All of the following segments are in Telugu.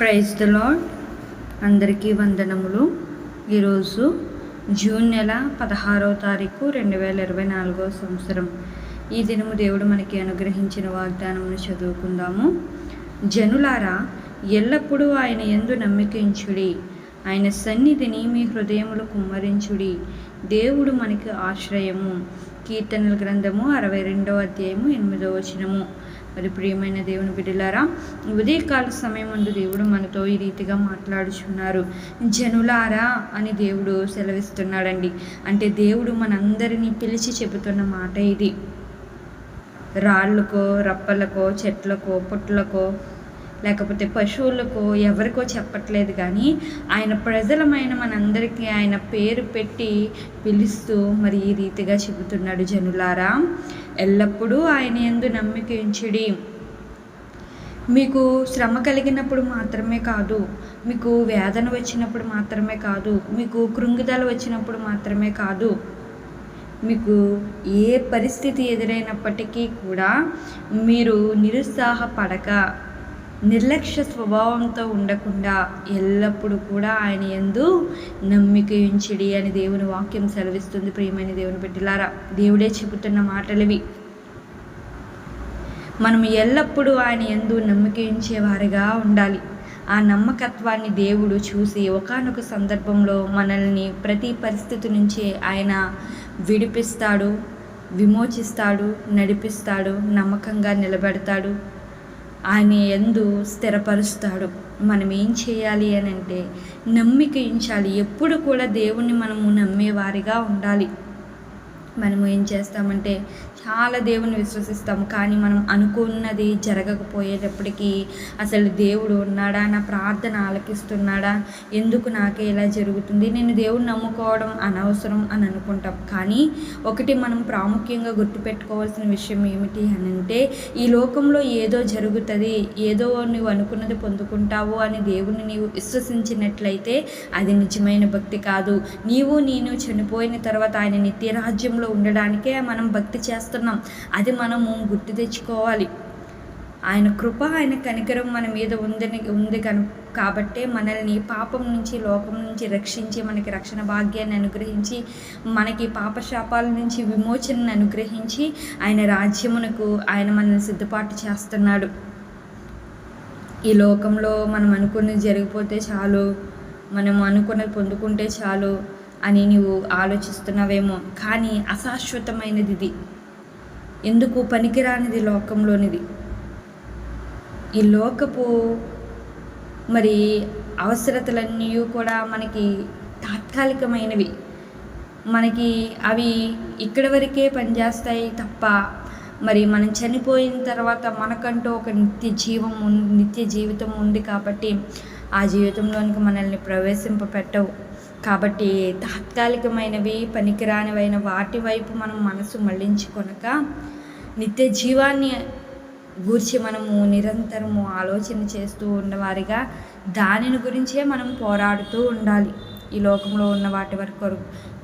ప్రైజ్ ద లాడ్ అందరికీ వందనములు. ఈరోజు జూన్ నెల పదహారవ తారీఖు రెండు వేల ఇరవై నాలుగవ సంవత్సరం. ఈ దినము దేవుడు మనకి అనుగ్రహించిన వాగ్దానమును చదువుకుందాము. జనులారా ఎల్లప్పుడూ ఆయన ఎందు నమ్మికించుడి. ఆయన సన్నిధిని మీ హృదయములు కుమ్మరించుడి. దేవుడు మనకి ఆశ్రయము. కీర్తనల గ్రంథము అరవై రెండవ అధ్యాయము ఎనిమిదవ వచనము. మరి ప్రియమైన దేవుని బిడ్డలారా ఉదయకాల సమయం ముందు దేవుడు మనతో ఈ రీతిగా మాట్లాడుచున్నారు. జనులారా అని దేవుడు సెలవిస్తున్నాడండి. అంటే దేవుడు మనందరినీ పిలిచి చెబుతున్న మాట ఇది. రాళ్ళకో రప్పలకో చెట్లకో పుట్లకో లేకపోతే పశువులకో ఎవరికో చెప్పట్లేదు కానీ ఆయన ప్రజలమైన మనందరికీ ఆయన పేరు పెట్టి పిలుస్తూ మరి ఈ రీతిగా చెబుతున్నాడు జనులారా. ఎల్లప్పుడూ ఆయన ఎందు నమ్మిక ఉంచుడి. మీకు శ్రమ కలిగినప్పుడు మాత్రమే కాదు మీకు వేదన వచ్చినప్పుడు మాత్రమే కాదు మీకు కృంగిదల వచ్చినప్పుడు మాత్రమే కాదు మీకు ఏ పరిస్థితి ఎదురైనప్పటికీ కూడా మీరు నిరుత్సాహపడక నిర్లక్ష్య స్వభావంతో ఉండకుండా ఎల్లప్పుడూ కూడా ఆయన ఎందు నమ్మిక ఉంచిడి అని దేవుని వాక్యం సెలవిస్తుంది. ప్రియమైన దేవుని బిడ్డలారా దేవుడే చెబుతున్న మాటలవి. మనం ఎల్లప్పుడూ ఆయన ఎందు నమ్మిక ఉంచేవారిగా ఉండాలి. ఆ నమ్మకత్వాన్ని దేవుడు చూసి ఒకనొక సందర్భంలో మనల్ని ప్రతి పరిస్థితి నుంచి ఆయన విడిపిస్తాడు విమోచిస్తాడు నడిపిస్తాడు నమ్మకంగా నిలబెడతాడు. ఆయన ఎందు స్థిరపరుస్తాడు. మనం ఏం చేయాలి అని అంటే నమ్మిక ఉంచాలి. ఎప్పుడు కూడా దేవుణ్ణి మనము నమ్మేవారిగా ఉండాలి. మనము ఏం చేస్తామంటే చాలా దేవుని విశ్వసిస్తాము. కానీ మనం అనుకున్నది జరగకపోయేటప్పటికీ అసలు దేవుడు ఉన్నాడా? నా ప్రార్థన ఆలకిస్తున్నాడా? ఎందుకు నాకే ఇలా జరుగుతుంది? నేను దేవుడు నమ్ముకోవడం అనవసరం అని అనుకుంటాం. కానీ ఒకటి మనం ప్రాముఖ్యంగా గుర్తుపెట్టుకోవాల్సిన విషయం ఏమిటి అని అంటే ఈ లోకంలో ఏదో జరుగుతుంది ఏదో నువ్వు అనుకున్నది పొందుకుంటావు అని దేవుని నీవు విశ్వసించినట్లయితే అది నిజమైన భక్తి కాదు. నీవు నేను చనిపోయిన తర్వాత ఆయన నిత్యరాజ్యంలో ఉండడానికే మనం భక్తి చేస్తున్నాం. అది మనము గుర్తు తెచ్చుకోవాలి. ఆయన కృప ఆయన కనికరం మన మీద ఉందని ఉంది కను కాబట్టే మనల్ని పాపం నుంచి లోకం నుంచి రక్షించి మనకి రక్షణ భాగ్యాన్ని అనుగ్రహించి మనకి పాపశాపాల నుంచి విమోచనను అనుగ్రహించి ఆయన రాజ్యమునకు ఆయన మనల్ని సిద్ధపాటు చేస్తున్నాడు. ఈ లోకంలో మనం అనుకున్నది జరిగిపోతే చాలు. మనం అనుకున్నది పొందుకుంటే చాలు. అని నీవు ఆలోచిస్తున్నావేమో కానీ అశాశ్వతమైనది ఇది ఎందుకు పనికిరానిది లోకంలోనిది? ఈ లోకపు మరి అవసరతలన్నీ కూడా మనకి తాత్కాలికమైనవి. మనకి అవి ఇక్కడ వరకే పనిచేస్తాయి తప్ప మరి మనం చనిపోయిన తర్వాత మనకంటూ ఒక నిత్య జీవం నిత్య జీవితం ఉంది కాబట్టి ఆ జీవితంలోనికి మనల్ని ప్రవేశింప పెట్టవు కాబట్టి తాత్కాలికమైనవి పనికిరానివైన వాటి వైపు మనం మనసు మళ్ళించుకొనక నిత్య జీవాన్ని గూర్చి మనము నిరంతరము ఆలోచన చేస్తూ ఉన్నవారిగా దానిని గురించే మనం పోరాడుతూ ఉండాలి. ఈ లోకంలో ఉన్న వాటి వరకు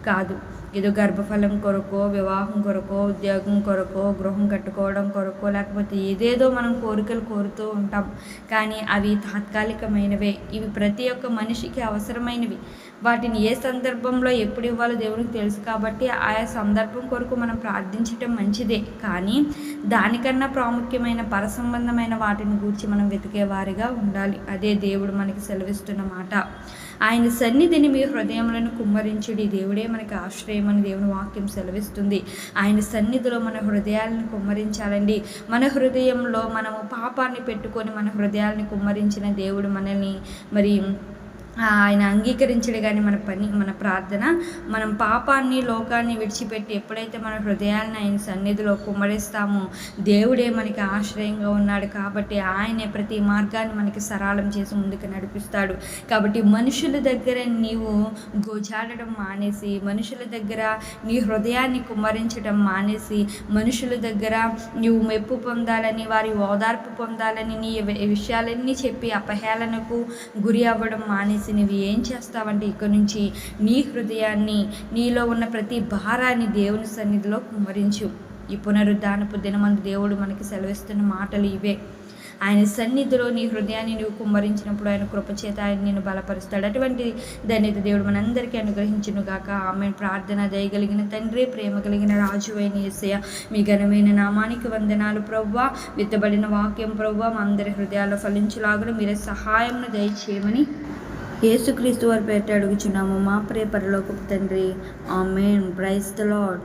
కాదు. ఏదో గర్భఫలం కొరకో వివాహం కొరకో ఉద్యోగం కొరకో గృహం కట్టుకోవడం కొరకో లేకపోతే ఏదేదో మనం కోరికలు కోరుతూ ఉంటాం. కానీ అవి తాత్కాలికమైనవే. ఇవి ప్రతి ఒక్క మనిషికి అవసరమైనవి. వాటిని ఏ సందర్భంలో ఎప్పుడు ఇవ్వాలో దేవునికి తెలుసు కాబట్టి ఆయా సందర్భం కొరకు మనం ప్రార్థించటం మంచిదే. కానీ దానికన్నా ప్రాముఖ్యమైన పరసంబంధమైన వాటిని గూర్చి మనం వెతికే వారిగా ఉండాలి. అదే దేవుడు మనకి సెలవిస్తున్న మాట. ఆయన సన్నిధిని మీ హృదయంలో కుమ్మరించుడి. దేవుడే మనకి ఆశ్రయం అని దేవుని వాక్యం సెలవిస్తుంది. ఆయన సన్నిధిలో మన హృదయాలను కుమ్మరించాలండి. మన హృదయంలో మనము పాపాన్ని పెట్టుకొని మన హృదయాలను కుమ్మరించిన దేవుడు మనల్ని మరి ఆయన అంగీకరించడు కానీ మన పని మన ప్రార్థన మనం పాపాన్ని లోకాన్ని విడిచిపెట్టి ఎప్పుడైతే మన హృదయాన్ని ఆయన సన్నిధిలో కుమ్మరిస్తామో దేవుడే మనకి ఆశ్రయంగా ఉన్నాడు కాబట్టి ఆయనే ప్రతి మార్గాన్ని మనకి సరళం చేసి ముందుకు నడిపిస్తాడు. కాబట్టి మనుషుల దగ్గర నీవు గోజాడడం మానేసి మనుషుల దగ్గర నీ హృదయాన్ని కుమ్మరించడం మానేసి మనుషుల దగ్గర నీవు మెప్పు పొందాలని వారి ఓదార్పు పొందాలని నీ విషయాలన్నీ చెప్పి అపహేళనకు గురి అవ్వడం మానేసి చేసి నువ్వు ఏం చేస్తావంటే ఇక్కడి నుంచి నీ హృదయాన్ని నీలో ఉన్న ప్రతి భారాన్ని దేవుని సన్నిధిలో కుమ్మరించు. ఈ పునరుద్ధానపు దినమందు దేవుడు మనకి సెలవిస్తున్న మాటలు ఇవే. ఆయన సన్నిధిలో నీ హృదయాన్ని నువ్వు కుమ్మరించినప్పుడు ఆయన కృపచేత ఆయన నేను బలపరుస్తాడు. అటువంటి ధన్యత దేవుడు మనందరికీ అనుగ్రహించును గాక. ఆమె ప్రార్థన దయగలిగిన తండ్రి ప్రేమ కలిగిన రాజు అయిన ఏసయ మీ ఘనమైన నామానికి వందనాలు ప్రవ్వా. విత్తబడిన వాక్యం ప్రవ్వా. మా అందరి హృదయాల్లో ఫలించులాగా మీరే సహాయంను దయచేయమని యేసుక్రీస్తు వారి పేట అడుగుచున్నాము. మా ప్రియ పరలోకపు తండ్రి. ఆమెన్. Price the lord